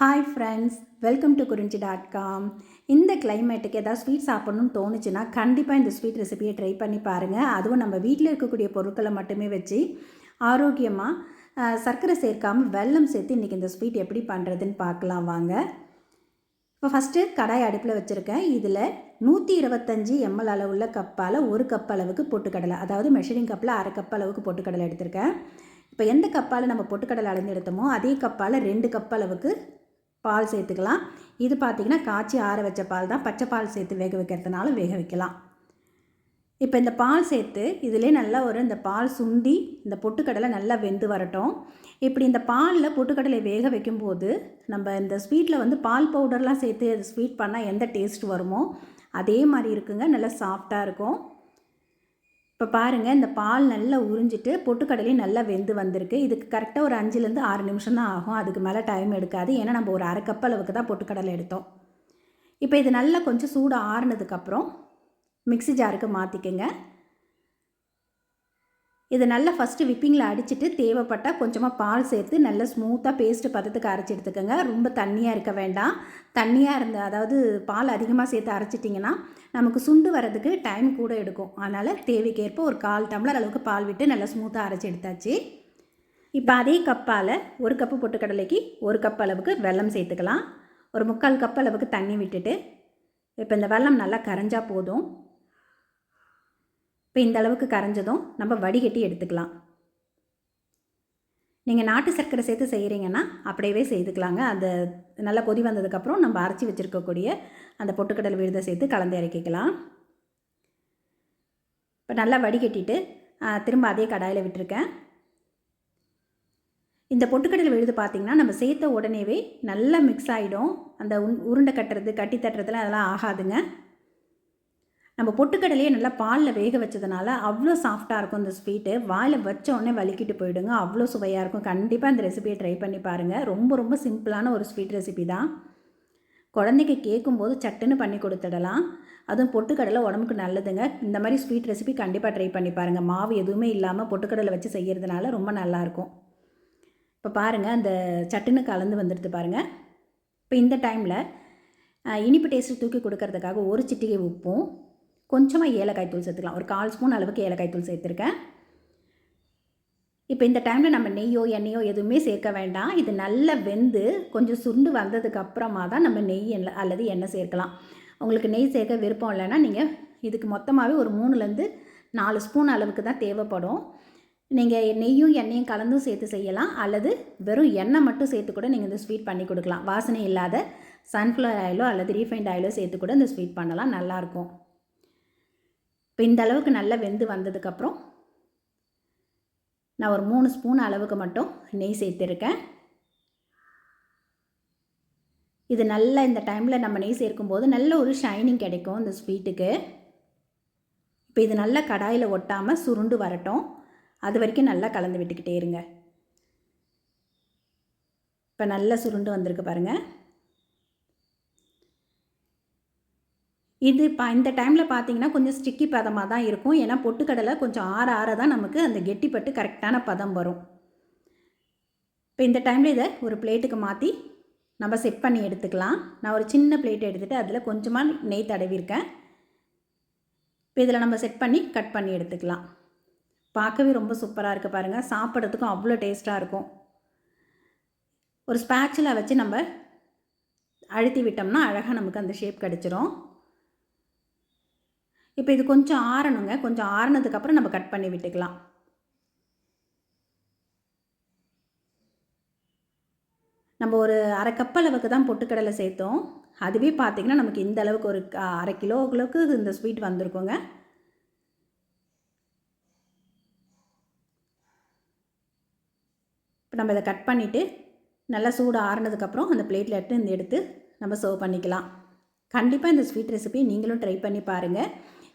Hi friends welcome to Kurinji dot com இந்த கிளைமேட்டுக்கு ஏதாவது ஸ்வீட் சாப்பிட்ணும்னு தோணுச்சுன்னா கண்டிப்பாக இந்த ஸ்வீட் ரெசிபியை ட்ரை பண்ணி பாருங்கள் அதுவும் நம்ம வீட்டில் இருக்கக்கூடிய பொருட்களை மட்டுமே வச்சு ஆரோக்கியமாக சர்க்கரை சேர்க்காமல் வெல்லம் சேர்த்து இன்றைக்கி இந்த ஸ்வீட் எப்படி பண்ணுறதுன்னு பார்க்கலாம் வாங்க. இப்போ ஃபஸ்ட்டு கடாய் அடுப்பில் வச்சுருக்கேன். இதில் நூற்றி இருபத்தஞ்சி எம்எல் அளவுள்ள கப்பால் ஒரு கப் அளவுக்கு பொட்டுக்கடலை அதாவது மெஷரிங் கப்பில் அரை கப் அளவுக்கு பொட்டுக்கடலை எடுத்திருக்கேன். இப்போ எந்த கப்பால் நம்ம பொட்டுக்கடலை அளந்து எடுத்தோமோ அதே கப்பால் ரெண்டு கப் அளவுக்கு பால் சேர்த்துக்கலாம். இது பார்த்திங்கன்னா காய்ச்சி ஆற வச்ச பால் தான். பச்சை பால் சேர்த்து வேக வைக்கிறதுனால வேக வைக்கலாம். இப்போ இந்த பால் சேர்த்து இதிலே நல்லா ஒரு இந்த பால் சுண்டி இந்த பொட்டுக்கடலை நல்லா வெந்து வரட்டும். இப்படி இந்த பாலில் பொட்டுக்கடலை வேக வைக்கும்போது நம்ம இந்த ஸ்வீட்டில் வந்து பால் பவுடர்லாம் சேர்த்து ஸ்வீட் பண்ணால் எந்த டேஸ்ட் வருமோ அதே மாதிரி இருக்குங்க. நல்லா சாஃப்டாக இருக்கும். இப்போ பாருங்கள் இந்த பால் நல்லா உறிஞ்சிட்டு பொட்டுக்கடலையும் நல்லா வெந்து வந்திருக்கு. இதுக்கு கரெக்டாக ஒரு அஞ்சுலேருந்து ஆறு நிமிஷம் தான் ஆகும். அதுக்கு மேலே டைம் எடுக்காது. ஏன்னா நம்ம ஒரு அரை கப் அளவுக்கு தான் பொட்டுக்கடலை எடுத்தோம். இப்போ இது நல்லா கொஞ்சம் சூடு ஆறுனதுக்கப்புறம் மிக்சி ஜாருக்கு மாற்றிக்கங்க இது நல்லா ஃபஸ்ட்டு விப்பிங்கில் அடிச்சுட்டு தேவைப்பட்டால் கொஞ்சமாக பால் சேர்த்து நல்லா ஸ்மூத்தாக பேஸ்ட்டு பதத்துக்கு அரைச்சி எடுத்துக்கோங்க. ரொம்ப தண்ணியாக இருக்க வேண்டாம். தண்ணியாக இருந்த அதாவது பால் அதிகமாக சேர்த்து அரைச்சிட்டிங்கன்னா நமக்கு சுண்டு வரதுக்கு டைம் கூட எடுக்கும். அதனால் தேவைக்கேற்ப ஒரு கால் டம்ளர் அளவுக்கு பால் விட்டு நல்லா ஸ்மூத்தாக அரைச்சி எடுத்தாச்சு. இப்போ அதே கப்பால் ஒரு கப்பு பொட்டுக்கடலைக்கு ஒரு கப் அளவுக்கு வெல்லம் சேர்த்துக்கலாம். ஒரு முக்கால் கப் அளவுக்கு தண்ணி விட்டுட்டு இப்போ இந்த வெல்லம் நல்லா கரைஞ்சால் போதும். இப்போ இந்த அளவுக்கு கரைஞ்சதும் நம்ம வடிகட்டி எடுத்துக்கலாம். நீங்கள் நாட்டு சர்க்கரை சேர்த்து செய்கிறீங்கன்னா அப்படியே செய்துக்கலாங்க. அந்த நல்லா கொதி வந்ததுக்கப்புறம் நம்ம அரைச்சி வச்சுருக்கக்கூடிய அந்த பொட்டுக்கடல் விழுதை சேர்த்து கலந்து இறக்கிக்கலாம். இப்போ நல்லா வடிகட்டிட்டு திரும்ப அதே கடாயில் விட்டுருக்கேன். இந்த பொட்டுக்கடலை விழுது பார்த்திங்கன்னா நம்ம சேர்த்த உடனேவே நல்லா மிக்ஸ் ஆகிடும் அந்த உருண்டை கட்டுறது கட்டி தட்டுறதுலாம் அதெல்லாம் ஆகாதுங்க. நம்ம பொட்டுக்கடலையே நல்லா பாலில் வேக வச்சதுனால அவ்வளோ சாஃப்டாக இருக்கும் இந்த ஸ்வீட்டு வாயில் வச்ச உடனே வலிக்கிட்டு போயிடுங்க. அவ்வளோ சுவையாக இருக்கும். கண்டிப்பாக இந்த ரெசிபியை ட்ரை பண்ணி பாருங்கள் ரொம்ப ரொம்ப சிம்பிளான ஒரு ஸ்வீட் ரெசிபி தான். குழந்தைக்கு கேட்கும்போது சட்டுன்னு பண்ணி கொடுத்துடலாம். அதுவும் பொட்டுக்கடலை உடம்புக்கு நல்லதுங்க. இந்த மாதிரி ஸ்வீட் ரெசிபி கண்டிப்பாக ட்ரை பண்ணி பாருங்கள் மாவு எதுவுமே இல்லாமல் பொட்டுக்கடலை வச்சு செய்கிறதுனால ரொம்ப நல்லாயிருக்கும் இப்போ பாருங்கள் அந்த சட்டுன்னு கலந்து வந்துடுது பாருங்கள் இப்போ இந்த டைமில் இனிப்பு டேஸ்ட்டு தூக்கி கொடுக்கறதுக்காக ஒரு சிட்டிகை உப்பும் கொஞ்சமாக ஏலக்காய் தூள் சேர்த்துக்கலாம். ஒரு கால் ஸ்பூன் அளவுக்கு ஏலக்காய் தூள் சேர்த்துருக்கேன். இப்போ இந்த டைமில் நம்ம நெய்யோ எண்ணெயோ எதுவுமே சேர்க்க வேண்டாம். இது நல்லா வெந்து கொஞ்சம் சுண்டு வந்ததுக்கு அப்புறமா தான் நம்ம நெய் எண்ணெய் அல்லது எண்ணெய் சேர்க்கலாம். உங்களுக்கு நெய் சேர்க்க விருப்பம் இல்லைன்னா நீங்கள் இதுக்கு மொத்தமாகவே ஒரு மூணுலேருந்து நாலு ஸ்பூன் அளவுக்கு தான் தேவைப்படும். நீங்கள் நெய்யும் எண்ணெயும் கலந்தும் சேர்த்து செய்யலாம். அல்லது வெறும் எண்ணெய் மட்டும் சேர்த்து கூட நீங்கள் இந்த ஸ்வீட் பண்ணி கொடுக்கலாம். வாசனை இல்லாத சன்ஃப்ளவர் ஆயிலோ அல்லது ரீஃபைண்ட் ஆயிலோ சேர்த்து கூட இந்த ஸ்வீட் பண்ணலாம். நல்லாயிருக்கும் இப்போ இந்த அளவுக்கு நல்லா வெந்து வந்ததுக்கப்புறம் நான் ஒரு மூணு ஸ்பூன் அளவுக்கு மட்டும் நெய் சேர்த்துருக்கேன். இது நல்லா இந்த டைமில் நம்ம நெய் சேர்க்கும்போது நல்ல ஒரு ஷைனிங் கிடைக்கும் இந்த ஸ்வீட்டுக்கு இப்போ இது நல்லா கடாயில் ஒட்டாமல் சுருண்டு வரட்டும். அது வரைக்கும் நல்லா கலந்து விட்டுக்கிட்டே இருங்க. இப்போ நல்லா சுருண்டு வந்திருக்கு பாருங்கள் இது இப்போ இந்த டைமில் பார்த்தீங்கன்னா கொஞ்சம் ஸ்டிக்கி பதமாக தான் இருக்கும். ஏன்னா பொட்டுக்கடலை கொஞ்சம் ஆற ஆற தான் நமக்கு அந்த கெட்டிப்பட்டு கரெக்டான பதம் வரும். இப்போ இந்த டைமில் இதை ஒரு பிளேட்டுக்கு மாற்றி நம்ம செட் பண்ணி எடுத்துக்கலாம். நான் ஒரு சின்ன பிளேட் எடுத்துகிட்டு அதில் கொஞ்சமாக நெய் தடவிருக்கேன். இப்போ இதில் நம்ம செட் பண்ணி கட் பண்ணி எடுத்துக்கலாம். பார்க்கவே ரொம்ப சூப்பராக இருக்குது பாருங்கள் சாப்பிட்றதுக்கும் அவ்வளோ டேஸ்ட்டாக இருக்கும். ஒரு ஸ்பேச்சில் வச்சு நம்ம அழுத்தி விட்டோம்னா அழகாக நமக்கு அந்த ஷேப் கிடச்சிரும். இப்போ இது கொஞ்சம் ஆறணுங்க. கொஞ்சம் ஆறினதுக்கப்புறம் நம்ம கட் பண்ணி விட்டுக்கலாம். நம்ம ஒரு அரை கப் அளவுக்கு தான் பொட்டுக்கடலை சேர்த்தோம். அதுவே பார்த்திங்கன்னா நமக்கு இந்த அளவுக்கு ஒரு அரை கிலோ அளவுக்கு இந்த ஸ்வீட் வந்திருக்குங்க. இப்போ நம்ம இதை கட் பண்ணிவிட்டு நல்லா சூடு ஆறுனதுக்கப்புறம் அந்த பிளேட்டில் எடுத்து இந்த எடுத்து நம்ம சர்வ் பண்ணிக்கலாம். கண்டிப்பாக இந்த ஸ்வீட் ரெசிபி நீங்களும் ட்ரை பண்ணி பாருங்கள்